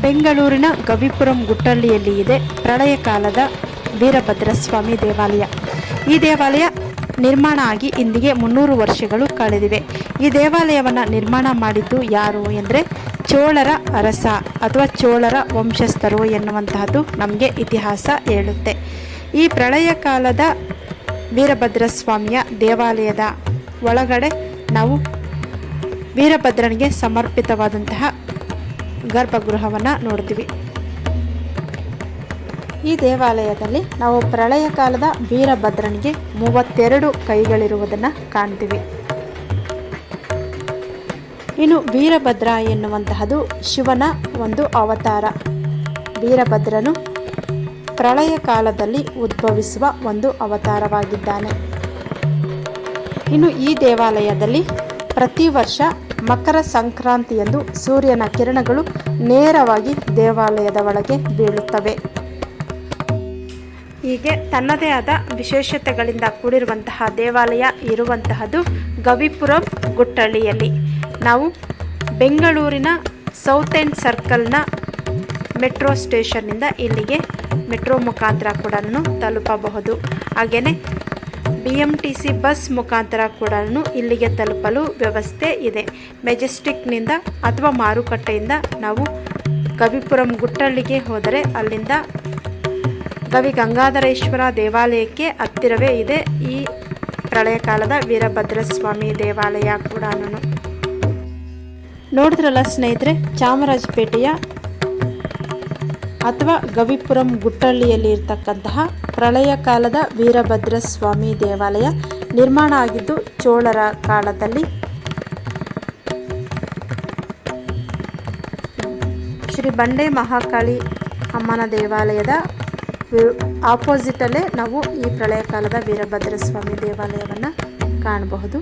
ಬೆಂಗಳೂರಿನ ಗವಿಪುರಂ ಗುಟ್ಟಳ್ಳಿಯಲ್ಲಿ ಇದೆ. ಪ್ರಳಯ ಕಾಲದ ವೀರಭದ್ರಸ್ವಾಮಿ ದೇವಾಲಯ. ಈ ದೇವಾಲಯ ನಿರ್ಮಾಣ ಆಗಿ ಇಂದಿಗೆ ಮುನ್ನೂರು ವರ್ಷಗಳು ಕಳೆದಿವೆ. ಈ ದೇವಾಲಯವನ್ನು ನಿರ್ಮಾಣ ಮಾಡಿದ್ದು ಯಾರು ಎಂದರೆ ಚೋಳರ ಅರಸ ಅಥವಾ ಚೋಳರ ವಂಶಸ್ಥರು ಎನ್ನುವಂತಹದ್ದು ನಮಗೆ ಇತಿಹಾಸ ಹೇಳುತ್ತೆ. ಈ ಪ್ರಳಯ ಕಾಲದ ವೀರಭದ್ರಸ್ವಾಮಿಯ ದೇವಾಲಯದ ಒಳಗಡೆ ನಾವು ವೀರಭದ್ರನಿಗೆ ಸಮರ್ಪಿತವಾದಂತಹ ಗರ್ಭಗೃಹವನ್ನು ನೋಡ್ತೀವಿ. ಈ ದೇವಾಲಯದಲ್ಲಿ ನಾವು ಪ್ರಳಯ ಕಾಲದ ವೀರಭದ್ರನಿಗೆ ಮೂವತ್ತೆರಡು ಕೈಗಳಿರುವುದನ್ನು ಕಾಣ್ತೀವಿ. ಇನ್ನು ವೀರಭದ್ರ ಎನ್ನುವಂತಹದು ಶಿವನ ಒಂದು ಅವತಾರ. ವೀರಭದ್ರನು ಪ್ರಳಯ ಕಾಲದಲ್ಲಿ ಉದ್ಭವಿಸುವ ಒಂದು ಅವತಾರವಾಗಿದ್ದಾನೆ. ಇನ್ನು ಈ ದೇವಾಲಯದಲ್ಲಿ ಪ್ರತಿ ವರ್ಷ ಮಕರ ಸಂಕ್ರಾಂತಿಯಂದು ಸೂರ್ಯನ ಕಿರಣಗಳು ನೇರವಾಗಿ ದೇವಾಲಯದ ಒಳಗೆ ಬೀಳುತ್ತವೆ. ಹೀಗೆ ತನ್ನದೇ ಆದ ವಿಶೇಷತೆಗಳಿಂದ ಕೂಡಿರುವಂತಹ ದೇವಾಲಯ ಇರುವಂತಹದ್ದು ಗವಿಪುರಂ ಗುಟ್ಟಳ್ಳಿಯಲ್ಲಿ. ನಾವು ಬೆಂಗಳೂರಿನ ಸೌತ್ ಎಂಡ್ ಸರ್ಕಲ್ನ ಮೆಟ್ರೋ ಸ್ಟೇಷನ್ನಿಂದ ಇಲ್ಲಿಗೆ ಮೆಟ್ರೋ ಮುಖಾಂತರ ಕೂಡ ತಲುಪಬಹುದು. ಹಾಗೆಯೇ B M T C bus ಮುಖಾಂತರ ಕೂಡ ಇಲ್ಲಿಗೆ ತಲುಪಲು ವ್ಯವಸ್ಥೆ ಇದೆ. ಮೆಜೆಸ್ಟಿಕ್ನಿಂದ ಅಥವಾ ಮಾರುಕಟ್ಟೆಯಿಂದ ನಾವು ಗವಿಪುರಂ ಗುಟ್ಟಳ್ಳಿಗೆ ಹೋದರೆ ಅಲ್ಲಿಂದ ಕವಿ ಗಂಗಾಧರೇಶ್ವರ ದೇವಾಲಯಕ್ಕೆ ಹತ್ತಿರವೇ ಇದೆ ಈ ಪ್ರಳಯ ಕಾಲದ ವೀರಭದ್ರಸ್ವಾಮಿ ದೇವಾಲಯ ಕೂಡ ನೋಡಿದ್ರಲ್ಲ ಸ್ನೇಹಿತರೆ, ಚಾಮರಾಜಪೇಟೆಯ ಅಥವಾ ಗವಿಪುರಂ ಗುಟ್ಟಳ್ಳಿಯಲ್ಲಿ ಇರ್ತಕ್ಕಂತಹ ಪ್ರಳಯ ಕಾಲದ ವೀರಭದ್ರ ಸ್ವಾಮಿ ದೇವಾಲಯ ನಿರ್ಮಾಣ ಆಗಿದ್ದು, ಚೋಳರ ಕಾಲದಲ್ಲಿ ಶ್ರೀ ಬಂಡೆ ಮಹಾಕಾಳಿ ಅಮ್ಮನ ದೇವಾಲಯದ ಆಪೋಸಿಟಲ್ಲೇ ನಾವು ಈ ಪ್ರಳಯ ಕಾಲದ ವೀರಭದ್ರ ಸ್ವಾಮಿ ದೇವಾಲಯವನ್ನು ಕಾಣಬಹುದು.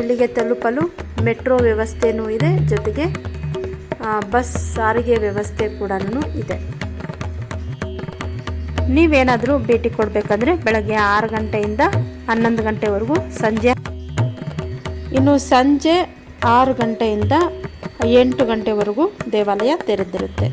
ಇಲ್ಲಿಗೆ ತಲುಪಲು ಮೆಟ್ರೋ ವ್ಯವಸ್ಥೆಯೂ ಇದೆ, ಜೊತೆಗೆ ಬಸ್ ಸಾರಿಗೆ ವ್ಯವಸ್ಥೆ ಕೂಡ ಇದೆ. ನೀವೇನಾದರೂ ಭೇಟಿ ಕೊಡಬೇಕಂದ್ರೆ ಬೆಳಗ್ಗೆ ಆರು ಗಂಟೆಯಿಂದ ಹನ್ನೊಂದು ಗಂಟೆವರೆಗೂ ಸಂಜೆ ಇನ್ನು ಸಂಜೆ ಆರು ಗಂಟೆಯಿಂದ ಎಂಟು ಗಂಟೆವರೆಗೂ ದೇವಾಲಯ ತೆರೆದಿರುತ್ತೆ.